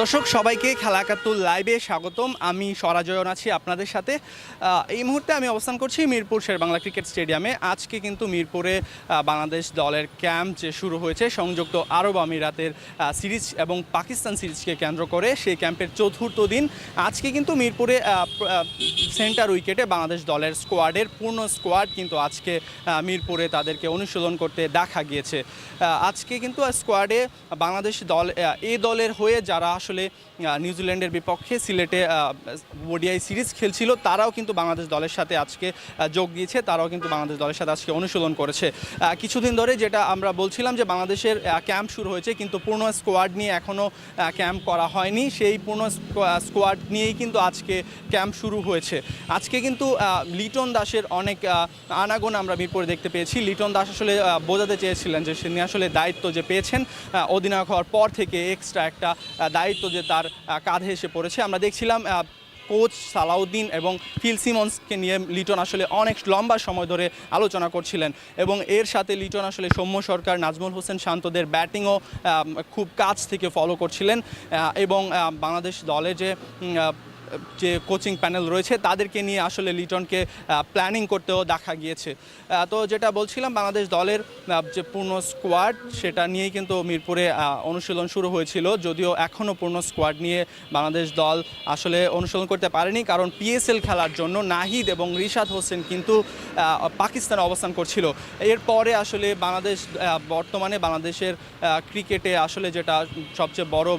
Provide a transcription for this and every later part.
দর্শক, সবাইকে খেলা একাত্তর লাইভে স্বাগতম। আমি সরাজয়ন আছি আপনাদের সাথে। এই মুহূর্তে আমি অবস্থান করছি মিরপুর শের বাংলা ক্রিকেট স্টেডিয়ামে। আজকে কিন্তু মিরপুরে বাংলাদেশ দলের ক্যাম্প যে শুরু হয়েছে, সংযুক্ত আরব আমিরাতের সিরিজ এবং পাকিস্তান সিরিজকে কেন্দ্র করে সেই ক্যাম্পের চতুর্থ দিন। আজকে কিন্তু মিরপুরে সেন্টার উইকেটে বাংলাদেশ দলের স্কোয়াডের পূর্ণ স্কোয়াড কিন্তু আজকে মিরপুরে তাদেরকে অনুশীলন করতে দেখা গিয়েছে। আজকে কিন্তু স্কোয়াডে বাংলাদেশ দল এ দলের হয়ে যারা আসলে নিউজিল্যান্ডের বিপক্ষে সিলেটে ওডিআই সিরিজ খেলছিল। তারাও কিন্তু বাংলাদেশ দলের সাথে আজকে যোগ দিয়েছে। তারাও কিন্তু বাংলাদেশ দলের সাথে আজকে অনুশীলন করেছে। কিছুদিন ধরে যেটা আমরা বলছিলাম যে বাংলাদেশের ক্যাম্প শুরু হয়েছে কিন্তু পূর্ণ স্কোয়াড নিয়ে এখনও ক্যাম্প করা হয়নি। সেই পূর্ণ স্কোয়াড নিয়েই কিন্তু আজকে ক্যাম্প শুরু হয়েছে। আজকে কিন্তু লিটন দাসের অনেক আনাগোন আমরা মিরপুরে দেখতে পেয়েছি। লিটন দাস আসলে বোঝাতে চেয়েছিলেন যে তিনি আসলে দায়িত্ব যে পেয়েছেন অধিনায়ক হওয়ার পর থেকে এক্সট্রা একটা আহ, দায়িত্ব যে তার কাঁধে এসে পড়েছে। আমরা দেখছিলাম কোচ সালাউদ্দিন এবং ফিল সিমন্সকে নিয়ে লিটন আসলে অনেক লম্বা সময় ধরে আলোচনা করছিলেন এবং এর সাথে লিটন আসলে সৌম্য সরকার, নাজমুল হোসেন শান্তদের ব্যাটিংও খুব কাছ থেকে ফলো করছিলেন এবং বাংলাদেশ দলে যে যে কোচিং প্যানেল রয়েছে, তাদেরকে নিয়ে আসলে লিটনকে প্ল্যানিং করতেও দেখা গিয়েছে। তো যেটা বলছিলাম, বাংলাদেশ দলের যে পূর্ণ স্কোয়াড সেটা নিয়েই কিন্তু মিরপুরে অনুশীলন শুরু হয়েছিল। যদিও এখনও পূর্ণ স্কোয়াড নিয়ে বাংলাদেশ দল আসলে অনুশীলন করতে পারেনি, কারণ পিএসএল খেলার জন্য নাহিদ এবং রিশাদ হোসেন কিন্তু পাকিস্তানে অবস্থান করছিল। এরপরে আসলে বাংলাদেশ বর্তমানে বাংলাদেশের ক্রিকেটে আসলে যেটা সবচেয়ে বড়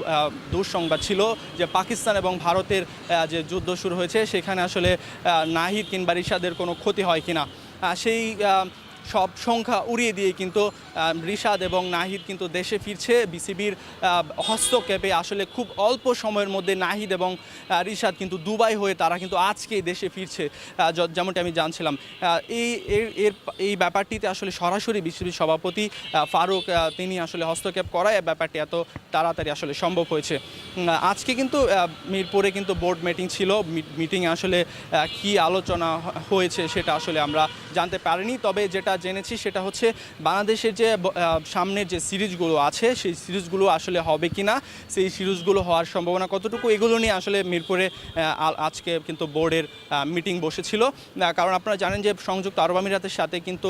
দুঃসংবাদ ছিল যে পাকিস্তান এবং ভারতের যে যুদ্ধ শুরু হয়েছে সেখানে আসলে নাহিদ কিংবা রিশাদের কোনো ক্ষতি হয় কিনা? সেই সব সংখ্যা উড়িয়ে দিয়ে কিন্তু রিশাদ এবং নাহিদ কিন্তু দেশে ফিরছে। বিসিবির হস্তক্ষেপে আসলে খুব অল্প সময়ের মধ্যে নাহিদ এবং রিশাদ কিন্তু দুবাই হয়ে তারা কিন্তু আজকেই দেশে ফিরছে যেমনটি আমি জানছিলাম। এই, এর এই ব্যাপারটিতে আসলে সরাসরি বিসিবির সভাপতি ফারুক তিনি আসলে হস্তক্ষেপ করায় ব্যাপারটি এত তাড়াতাড়ি আসলে সম্ভব হয়েছে। আজকে কিন্তু মিরপুরে কিন্তু বোর্ড মিটিং ছিল। মিটিংয়ে আসলে কি আলোচনা হয়েছে সেটা আসলে আমরা জানতে পারিনি। তবে যেটা জেনেছি সেটা হচ্ছে বাংলাদেশের যে সামনের যে সিরিজগুলো আছে, সেই সিরিজগুলো আসলে হবে কি না সেই সিরিজগুলো হওয়ার সম্ভাবনা কতটুকু, এগুলো নিয়ে আসলে মিরপুরে আজকে কিন্তু বোর্ডের মিটিং বসেছিল। কারণ আপনারা জানেন যে সংযুক্ত আরব আমিরাতের সাথে কিন্তু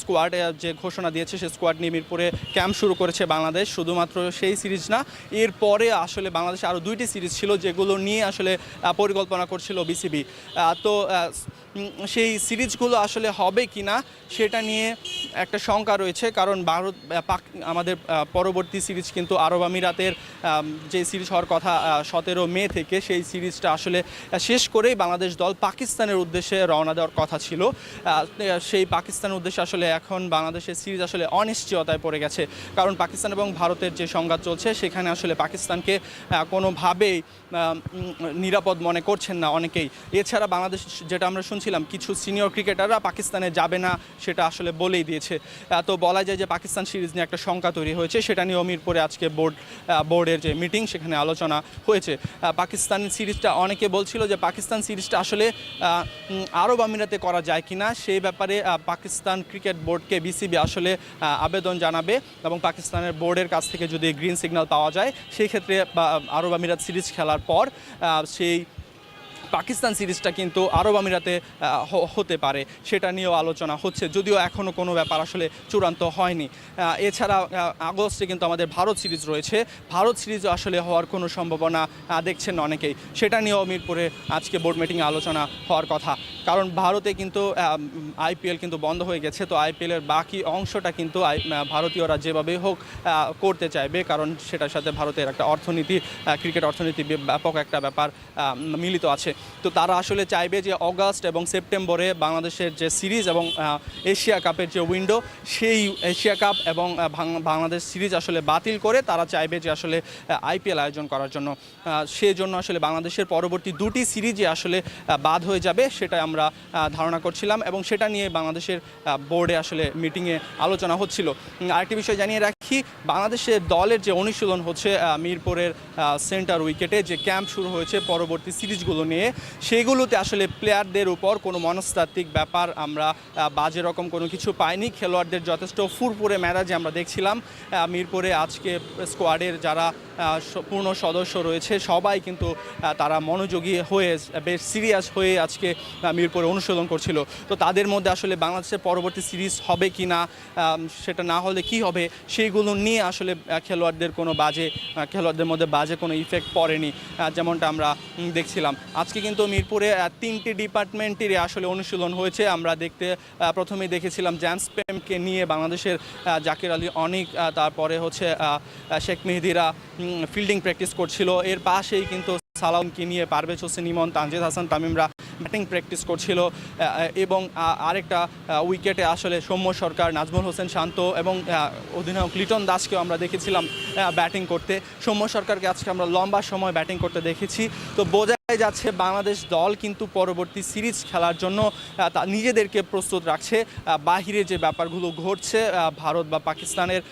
স্কোয়াড যে ঘোষণা দিয়েছে সেই স্কোয়াড নিয়ে মিরপুরে ক্যাম্প শুরু করেছে বাংলাদেশ। শুধুমাত্র সেই সিরিজ না এরপরে আসলে বাংলাদেশে আরও দুইটি সিরিজ ছিল, যেগুলো নিয়ে আসলে পরিকল্পনা করছিল বিসিবি। তো সেই সিরিজগুলো আসলে হবে কি না সেটা নিয়ে একটা শঙ্কা রয়েছে কারণ ভারত পাক আমাদের পরবর্তী সিরিজ কিন্তু আরব আমিরাতের আম, যে সিরিজ হওয়ার কথা সতেরো মে থেকে সেই সিরিজটা আসলে শেষ করেই বাংলাদেশ দল পাকিস্তানের উদ্দেশ্যে রওনা দেওয়ার কথা ছিল। সেই পাকিস্তানের উদ্দেশ্যে আসলে এখন বাংলাদেশের সিরিজ আসলে অনিশ্চয়তায় পড়ে গেছে কারণ পাকিস্তান এবং ভারতের যে সংঘাত চলছে সেখানে আসলে পাকিস্তানকে কোনোভাবেই নিরাপদ মনে করছেন না অনেকেই। এছাড়া বাংলাদেশ যেটা আমরা শুনছিলাম কিছু সিনিয়র ক্রিকেটাররা পাকিস্তানে যাবে না সেটা আসলে বলেই দিয়েছে। তো বলা যায় যে পাকিস্তান সিরিজ নিয়ে একটা শঙ্কা তৈরি হয়েছে, সেটা নিয়ে মিরপুরে আজকে বোর্ড বোর্ডের যে মিটিং সেখানে আলোচনা হয়েছে। পাকিস্তান সিরিজটা অনেকে বলছিল যে পাকিস্তান সিরিজটা আসলে আরব আমিরাতে করা যায় কি না সেই ব্যাপারে পাকিস্তান ক্রিকেট বোর্ডকে বিসিবি আসলে আবেদন জানাবে এবং পাকিস্তানের বোর্ডের কাছ থেকে যদি গ্রিন সিগন্যাল পাওয়া যায়, সেই ক্ষেত্রে আরব আমিরাত সিরিজ খেলার পর সেই পাকিস্তান সিরিজটা কিন্তু আরব আমিরাতে হতে পারে, সেটা নিয়েও আলোচনা হচ্ছে, যদিও এখনও কোনো ব্যাপার আসলে চূড়ান্ত হয়নি। এছাড়া আগস্টে কিন্তু আমাদের ভারত সিরিজ রয়েছে, ভারত সিরিজ আসলে হওয়ার কোনো সম্ভাবনা দেখছেন অনেকেই, সেটা নিয়েও মিরপুরে আজকে বোর্ড মিটিংয়ে আলোচনা হওয়ার কথা। কারণ ভারতে কিন্তু আইপিএল কিন্তু বন্ধ হয়ে গেছে, তো আইপিএলের বাকি অংশটা কিন্তু ভারতীয়রা যেভাবেই হোক করতে চাইবে, কারণ সেটার সাথে ভারতের একটা অর্থনীতি ক্রিকেট অর্থনীতি ব্যাপক একটা ব্যাপার মিলিত আছে। তো তারা আসলে চাইবে যে অগাস্ট এবং সেপ্টেম্বরে বাংলাদেশের যে সিরিজ এবং এশিয়া কাপের যে উইন্ডো, সেই এশিয়া কাপ এবং বাংলাদেশ সিরিজ আসলে বাতিল করে তারা চাইবে যে আসলে আইপিএল আয়োজন করার জন্য। সেই জন্য আসলে বাংলাদেশের পরবর্তী দুটি সিরিজে আসলে বাদ হয়ে যাবে সেটা আমরা ধারণা করছিলাম এবং সেটা নিয়ে বাংলাদেশের বোর্ডে আসলে মিটিংয়ে আলোচনা হচ্ছিল। আরেকটি বিষয় জানিয়ে রাখি, বাংলাদেশের দলের যে অনুশীলন হচ্ছে মিরপুরের সেন্টার উইকেটে যে ক্যাম্প শুরু হয়েছে পরবর্তী সিরিজগুলো নিয়ে নিয়ে সেগুলোতে আসলে প্লেয়ারদের উপর কোনো মনস্তাত্ত্বিক ব্যাপার আমরা বাজে রকম কোনো কিছু পাইনি। খেলোয়াড়দের যথেষ্ট ফুরফুরে মেজাজে আমরা দেখছিলাম মিরপুরে আজকে স্কোয়াডের যারা পূর্ণ সদস্য রয়েছে, সবাই কিন্তু তারা মনোযোগী হয়ে, বেশ সিরিয়াস হয়ে আজকে মিরপুরে অনুশীলন করছিল। তো তাদের মধ্যে আসলে বাংলাদেশের পরবর্তী সিরিজ হবে কি না সেটা না হলে কি হবে সেইগুলো নিয়ে আসলে খেলোয়াড়দের কোনো বাজে খেলোয়াড়দের মধ্যে বাজে কোনো ইফেক্ট পড়েনি যেমনটা আমরা দেখছিলাম। আজকে কিন্তু মিরপুরে তিনটি ডিপার্টমেন্টেরই আসলে অনুশীলন হয়েছে। আমরা দেখতে আহ, প্রথমেই দেখেছিলাম জ্যান্স প্রেমকে নিয়ে বাংলাদেশের জাকির আলী অনিক তারপরে হচ্ছে শেখ মেহেদিরা ফিল্ডিং প্র্যাকটিস করছিল। এর পাশেই কিন্তু সালামকে নিয়ে পারভেজ হোসেন ইমন তানজিদ হাসান তামিমরা ব্যাটিং প্র্যাকটিস করছিল। এবং আরেকটা উইকেটে আসলে সৌম্য সরকার নাজমুল হোসেন শান্ত এবং অধিনায়ক লিটন দাসকেও আমরা দেখেছিলাম ব্যাটিং করতে। সৌম্য সরকারকে আজকে আমরা লম্বা সময় ব্যাটিং করতে দেখেছি। তো বোঝাই যাচ্ছে বাংলাদেশ দল, কিন্তু পরবর্তী সিরিজ খেলার জন্য নিজেদেরকে প্রস্তুত রাখছে। বাহিরে যে ব্যাপারগুলো ঘটছে ভারত বা পাকিস্তানের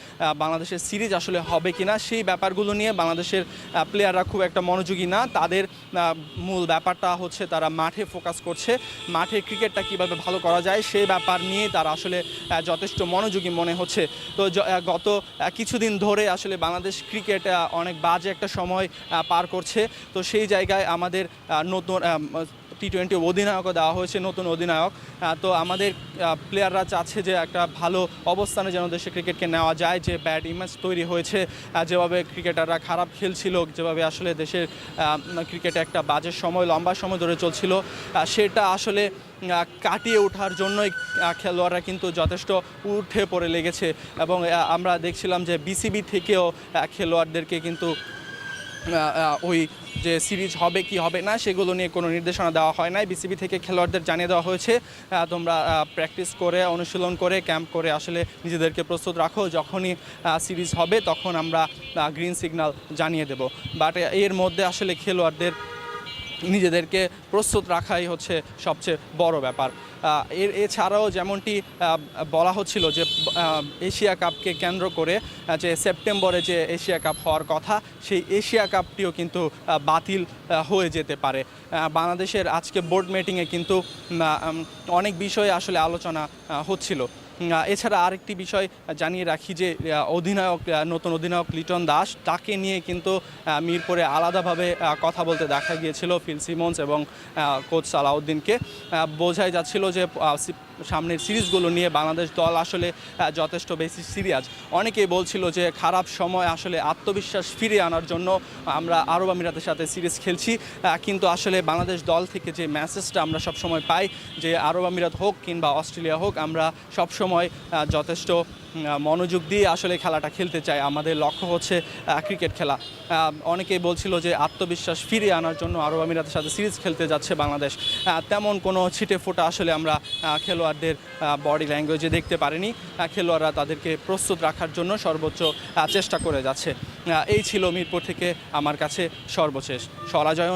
বাংলাদেশের সিরিজ আসলে হবে কি না সেই ব্যাপারগুলো নিয়ে বাংলাদেশের প্লেয়াররা খুব একটা মনোযোগী না। তাদের মূল ব্যাপারটা হচ্ছে তারা মাঠে ফোকাস করছে। মাঠে ক্রিকেটটা কীভাবে ভালো করা যায়, সেই ব্যাপার নিয়ে তারা আসলে যথেষ্ট মনোযোগী মনে হচ্ছে। তো গত কিছুদিন ধরে আসলে বাংলাদেশ ক্রিকেট অনেক বাজে একটা সময় পার করছে। তো সেই জায়গায় আমাদের নতুন টি টোয়েন্টি অধিনায়কও দেওয়া হয়েছে, নতুন অধিনায়ক। তো আমাদের প্লেয়াররা চাচ্ছে যে একটা ভালো অবস্থানে যেন দেশে ক্রিকেটকে নেওয়া যায়, যে ব্যাড ইমেজ তৈরি হয়েছে যেভাবে ক্রিকেটাররা খারাপ খেলছিল, যেভাবে আসলে দেশের ক্রিকেটে একটা বাজে সময়, লম্বা সময় ধরে চলছিল সেটা আসলে কাটিয়ে ওঠার জন্যই খেলোয়াড়রা কিন্তু যথেষ্ট উঠে পড়ে লেগেছে। এবং আমরা দেখছিলাম যে বিসিবি থেকেও খেলোয়াড়দেরকে কিন্তু ওই যে সিরিজ হবে, কি হবে না, সেগুলো নিয়ে কোনো নির্দেশনা দেওয়া হয় নাই। বিসিবি থেকে খেলোয়াড়দের জানিয়ে দেওয়া হয়েছে তোমরা প্র্যাকটিস করে, অনুশীলন করে ক্যাম্প করে আসলে নিজেদেরকে প্রস্তুত রাখো। যখনই সিরিজ হবে, তখন আমরা গ্রিন সিগন্যাল জানিয়ে দেব। বাট এর মধ্যে আসলে খেলোয়াড়দের নিজেদেরকে প্রস্তুত রাখাই হচ্ছে সবচেয়ে বড় ব্যাপার। এর এছাড়াও যেমনটি বলা হচ্ছিল যে এশিয়া কাপকে কেন্দ্র করে যে সেপ্টেম্বরে যে এশিয়া কাপ হওয়ার কথা, সেই এশিয়া কাপটিও কিন্তু বাতিল হয়ে যেতে পারে। বাংলাদেশের আজকে বোর্ড মিটিংয়ে কিন্তু অনেক বিষয়ে আসলে আলোচনা হচ্ছিল। এছাড়া আরেকটি বিষয় জানিয়ে রাখি যে অধিনায়ক নতুন অধিনায়ক লিটন দাস তাকে নিয়ে কিন্তু মিরপুরে আলাদাভাবে কথা বলতে দেখা গিয়েছিল ফিল সিমন্স এবং কোচ সালাউদ্দিনকে। বোঝাই যাচ্ছিল যে সামনের সিরিজগুলো নিয়ে বাংলাদেশ দল আসলে যথেষ্ট বেশি সিরিয়াস। অনেকেই বলছিল যে খারাপ সময় আসলে আত্মবিশ্বাস ফিরে আনার জন্য আমরা আরব আমিরাতের সাথে সিরিজ খেলছি। কিন্তু আসলে বাংলাদেশ দল থেকে যে ম্যাসেজটা আমরা সবসময় পাই যে আরব আমিরাত হোক কিংবা অস্ট্রেলিয়া হোক, আমরা সবসময় সময় যথেষ্ট মনোযোগ দিয়ে আসলে খেলাটা খেলতে চাই আমাদের লক্ষ্য হচ্ছে ক্রিকেট খেলা। অনেকেই বলছিল যে আত্মবিশ্বাস ফিরিয়ে আনার জন্য আরব আমিরাতের সাথে সিরিজ খেলতে যাচ্ছে বাংলাদেশ। তেমন কোনো ছিটে ফোটা আসলে আমরা খেলোয়াড়দের বডি ল্যাঙ্গুয়েজে দেখতে পারিনি। খেলোয়াড়রা তাদেরকে প্রস্তুত রাখার জন্য সর্বোচ্চ চেষ্টা করে যাচ্ছে। এই ছিল মিরপুর থেকে আমার কাছে সর্বশেষ। স্বরাজয়